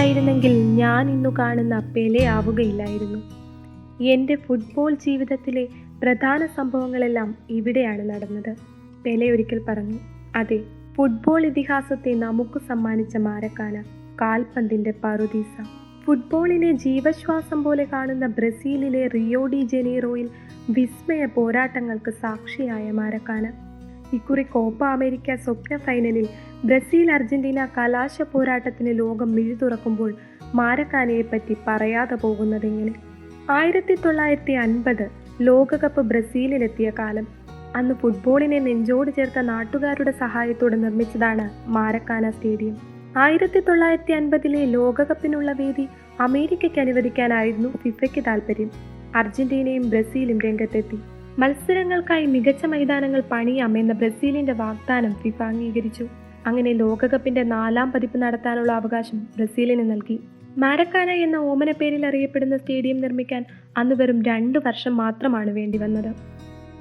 ഇല്ലായിരുന്നെങ്കിൽ ഞാൻ ഇന്നു കാണുന്ന പെലെ ആവുകയില്ലായിരുന്നു. എന്റെ ഫുട്ബോൾ ജീവിതത്തിലെ പ്രധാന സംഭവങ്ങളെല്ലാം ഇവിടെയാണ് നടന്നത് പെലെ ഒരിക്കൽ പറഞ്ഞു. അതെ ഫുട്ബോൾ ഇതിഹാസത്തെ നമുക്ക് സമ്മാനിച്ച മാരക്കാന കാൽപന്തിന്റെ പറുദീസ. ഫുട്ബോളിനെ ജീവശ്വാസം പോലെ കാണുന്ന ബ്രസീലിലെ റിയോ ഡി ജനീറോയിൽ വിസ്മയ പോരാട്ടങ്ങൾക്ക് സാക്ഷിയായ മാരക്കാന. ഇക്കുറി കോപ്പ അമേരിക്ക സ്വപ്ന ഫൈനലിൽ ബ്രസീൽ അർജന്റീന കലാശ പോരാട്ടത്തിന് ലോകം മിഴി തുറക്കുമ്പോൾ മാരക്കാനയെ പറ്റി പറയാതെ പോകുന്നതെങ്ങനെ ആയിരത്തി തൊള്ളായിരത്തി അൻപത് ലോകകപ്പ് ബ്രസീലിലെത്തിയ കാലം. അന്ന് ഫുട്ബോളിനെ നെഞ്ചോട് ചേർത്ത നാട്ടുകാരുടെ സഹായത്തോടെ നിർമ്മിച്ചതാണ് മാരക്കാന സ്റ്റേഡിയം. ആയിരത്തി തൊള്ളായിരത്തി അൻപതിലെ ലോകകപ്പിനുള്ള വേദി അമേരിക്കയ്ക്ക് അനുവദിക്കാനായിരുന്നു ഫിഫയ്ക്ക് താൽപ്പര്യം അർജന്റീനയും ബ്രസീലും രംഗത്തെത്തി. മത്സരങ്ങൾക്കായി മികച്ച മൈതാനങ്ങൾ പണിയാമെന്ന ബ്രസീലിന്റെ വാഗ്ദാനം ഫിഫ അംഗീകരിച്ചു. അങ്ങനെ ലോകകപ്പിന്റെ നാലാം പതിപ്പ് നടത്താനുള്ള അവകാശം ബ്രസീലിന് നൽകി. മാരക്കാന എന്ന ഓമന പേരിൽ അറിയപ്പെടുന്ന സ്റ്റേഡിയം നിർമ്മിക്കാൻ അന്ന് വെറും രണ്ടു വർഷം മാത്രമാണ് വേണ്ടി വന്നത്.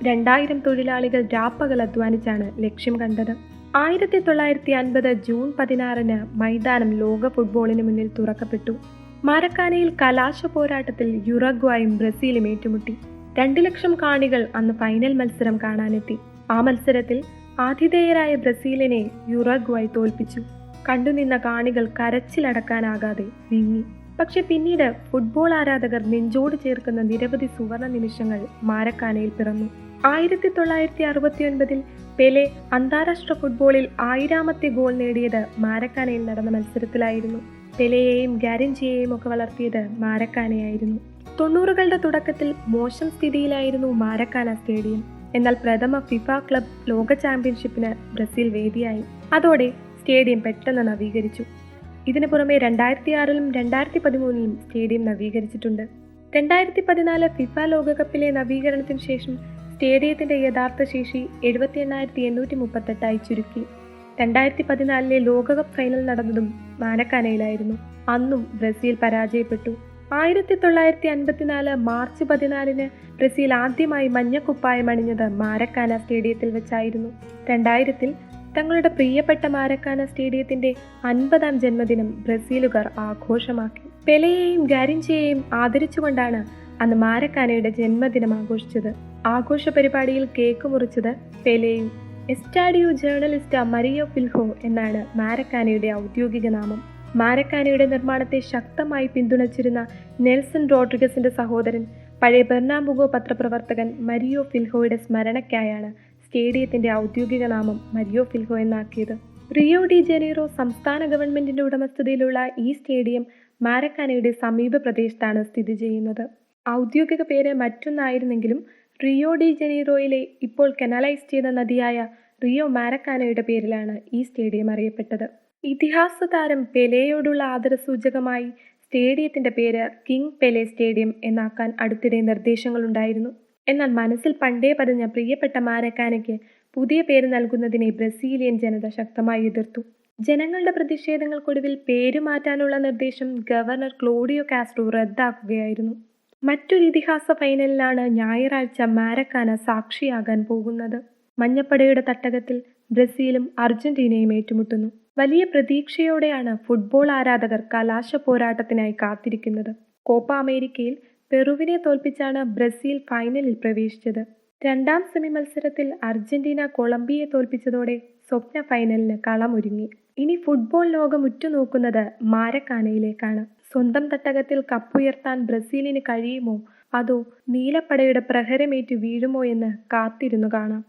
രണ്ടായിരം തൊഴിലാളികൾ രാപ്പകൽ അധ്വാനിച്ചാണ് ലക്ഷ്യം കണ്ടത്. ആയിരത്തി തൊള്ളായിരത്തി അൻപത് ജൂൺ പതിനാറിന് മൈതാനം ലോക ഫുട്ബോളിന് മുന്നിൽ തുറക്കപ്പെട്ടു. മാരക്കാനയിൽ കലാശ പോരാട്ടത്തിൽ യുറഗ്വായും ബ്രസീലും ഏറ്റുമുട്ടി. രണ്ടു ലക്ഷം കാണികൾ അന്ന് ഫൈനൽ മത്സരം കാണാനെത്തി. ആ മത്സരത്തിൽ ആതിഥേയരായ ബ്രസീലിനെ യുറഗ്വായ് തോൽപ്പിച്ചു. കണ്ടുനിന്ന കാണികൾ കരച്ചിലടക്കാനാകാതെ വിങ്ങി. പക്ഷെ പിന്നീട് ഫുട്ബോൾ ആരാധകർ നെഞ്ചോട് ചേർക്കുന്ന നിരവധി സുവർണ നിമിഷങ്ങൾ മാരക്കാനയിൽ പിറന്നു. ആയിരത്തി തൊള്ളായിരത്തി അറുപത്തി ഒൻപതിൽ പെലെ അന്താരാഷ്ട്ര ഫുട്ബോളിൽ ആയിരാമത്തെ ഗോൾ നേടിയത് മാരക്കാനയിൽ നടന്ന മത്സരത്തിലായിരുന്നു. പെലെയെയും ഗാരഞ്ചിയെയും ഒക്കെ വളർത്തിയത് മാരക്കാനയായിരുന്നു. തൊണ്ണൂറുകളുടെ തുടക്കത്തിൽ മോശം സ്ഥിതിയിലായിരുന്നു മാരക്കാന സ്റ്റേഡിയം. എന്നാൽ പ്രഥമ ഫിഫ ക്ലബ് ലോക ചാമ്പ്യൻഷിപ്പിന് ബ്രസീൽ വേദിയായി. അതോടെ സ്റ്റേഡിയം പെട്ടെന്ന് നവീകരിച്ചു. ഇതിനു പുറമെ രണ്ടായിരത്തി ആറിലും രണ്ടായിരത്തി പതിമൂന്നിലും സ്റ്റേഡിയം നവീകരിച്ചിട്ടുണ്ട്. രണ്ടായിരത്തി പതിനാല് ഫിഫ ലോകകപ്പിലെ നവീകരണത്തിന് ശേഷം സ്റ്റേഡിയത്തിന്റെ യഥാർത്ഥ ശേഷി എഴുപത്തി എണ്ണായിരത്തി എണ്ണൂറ്റി മുപ്പത്തെട്ടായി ചുരുക്കി. രണ്ടായിരത്തി പതിനാലിലെ ലോകകപ്പ് ഫൈനൽ നടന്നതും മാനക്കാനയിലായിരുന്നു അന്നും ബ്രസീൽ പരാജയപ്പെട്ടു. ആയിരത്തി തൊള്ളായിരത്തി അൻപത്തിനാല് മാർച്ച് പതിനാലിന് ബ്രസീൽ ആദ്യമായി മഞ്ഞക്കുപ്പായം അണിഞ്ഞത് മാരക്കാന സ്റ്റേഡിയത്തിൽ വെച്ചായിരുന്നു. രണ്ടായിരത്തിൽ തങ്ങളുടെ പ്രിയപ്പെട്ട മാരക്കാന സ്റ്റേഡിയത്തിന്റെ അൻപതാം ജന്മദിനം ബ്രസീലുകാർ ആഘോഷമാക്കി. പെലയെയും ഗാരിഞ്ചയെയും ആദരിച്ചുകൊണ്ടാണ് അന്ന് മാരക്കാനയുടെ ജന്മദിനം ആഘോഷിച്ചത്. ആഘോഷ പരിപാടിയിൽ കേക്ക് മുറിച്ചത് പെലെയും. എസ്റ്റാഡിയോ ജേർണലിസ്റ്റ് മരിയോ ഫിൽഹോ എന്നാണ് മാരക്കാനയുടെ ഔദ്യോഗിക നാമം. മാരക്കാനയുടെ നിർമ്മാണത്തെ ശക്തമായി പിന്തുണച്ചിരുന്ന നെൽസൺ റോഡ്രിഗസിന്റെ സഹോദരൻ പഴയ ബെർണാമ്പുഗോ പത്രപ്രവർത്തകൻ മരിയോ ഫിൽഹോയുടെ സ്മരണയ്ക്കായാണ് സ്റ്റേഡിയത്തിന്റെ ഔദ്യോഗിക നാമം മരിയോ ഫിൽഹോ എന്നാക്കിയത്. റിയോ ഡി ജനീറോ സംസ്ഥാന ഗവൺമെന്റിന്റെ ഉടമസ്ഥതയിലുള്ള ഈ സ്റ്റേഡിയം മാരക്കാനയുടെ സമീപ പ്രദേശത്താണ് സ്ഥിതി ചെയ്യുന്നത്. ഔദ്യോഗിക പേര് മറ്റൊന്നായിരുന്നെങ്കിലും റിയോ ഡി ജനീറോയിലെ ഇപ്പോൾ കനലൈസ് ചെയ്ത നദിയായ റിയോ മാരക്കാനയുടെ പേരിലാണ് ഈ സ്റ്റേഡിയം അറിയപ്പെട്ടത്. ഇതിഹാസ താരം പെലെയോടുള്ള ആദരസൂചകമായി സ്റ്റേഡിയത്തിന്റെ പേര് കിങ് പെലെ സ്റ്റേഡിയം എന്നാക്കാൻ അടുത്തിടെ നിർദ്ദേശങ്ങളുണ്ടായിരുന്നു. എന്നാൽ മനസ്സിൽ പണ്ടേ പതിഞ്ഞ പ്രിയപ്പെട്ട മാരക്കാനയ്ക്ക് പുതിയ പേര് നൽകുന്നതിനെ ബ്രസീലിയൻ ജനത ശക്തമായി എതിർത്തു. ജനങ്ങളുടെ പ്രതിഷേധങ്ങൾക്കൊടുവിൽ പേര് മാറ്റാനുള്ള നിർദ്ദേശം ഗവർണർ ക്ലോഡിയോ കാസ്ട്രോ റദ്ദാക്കുകയായിരുന്നു. മറ്റൊരു ഇതിഹാസ ഫൈനലിലാണ് ഞായറാഴ്ച മാരക്കാന സാക്ഷിയാകാൻ പോകുന്നത്. മഞ്ഞപ്പടയുടെ തട്ടകത്തിൽ ബ്രസീലും അർജന്റീനയും ഏറ്റുമുട്ടുന്നു. വലിയ പ്രതീക്ഷയോടെയാണ് ഫുട്ബോൾ ആരാധകർ കലാശ പോരാട്ടത്തിനായി കാത്തിരിക്കുന്നത്. കോപ്പ അമേരിക്കയിൽ പെറുവിനെ തോൽപ്പിച്ചാണ് ബ്രസീൽ ഫൈനലിൽ പ്രവേശിച്ചത്. രണ്ടാം സെമി മത്സരത്തിൽ അർജന്റീന കൊളംബിയയെ തോൽപ്പിച്ചതോടെ സ്വപ്ന ഫൈനലിന് കളമൊരുങ്ങി. ഇനി ഫുട്ബോൾ ലോകം ഉറ്റുനോക്കുന്നത് മാരക്കാനയിലേക്കാണ്. സ്വന്തം തട്ടകത്തിൽ കപ്പുയർത്താൻ ബ്രസീലിന് കഴിയുമോ? അതോ നീലപ്പടയുടെ പ്രഹരമേറ്റ് വീഴുമോ എന്ന് കാത്തിരുന്നു കാണാം.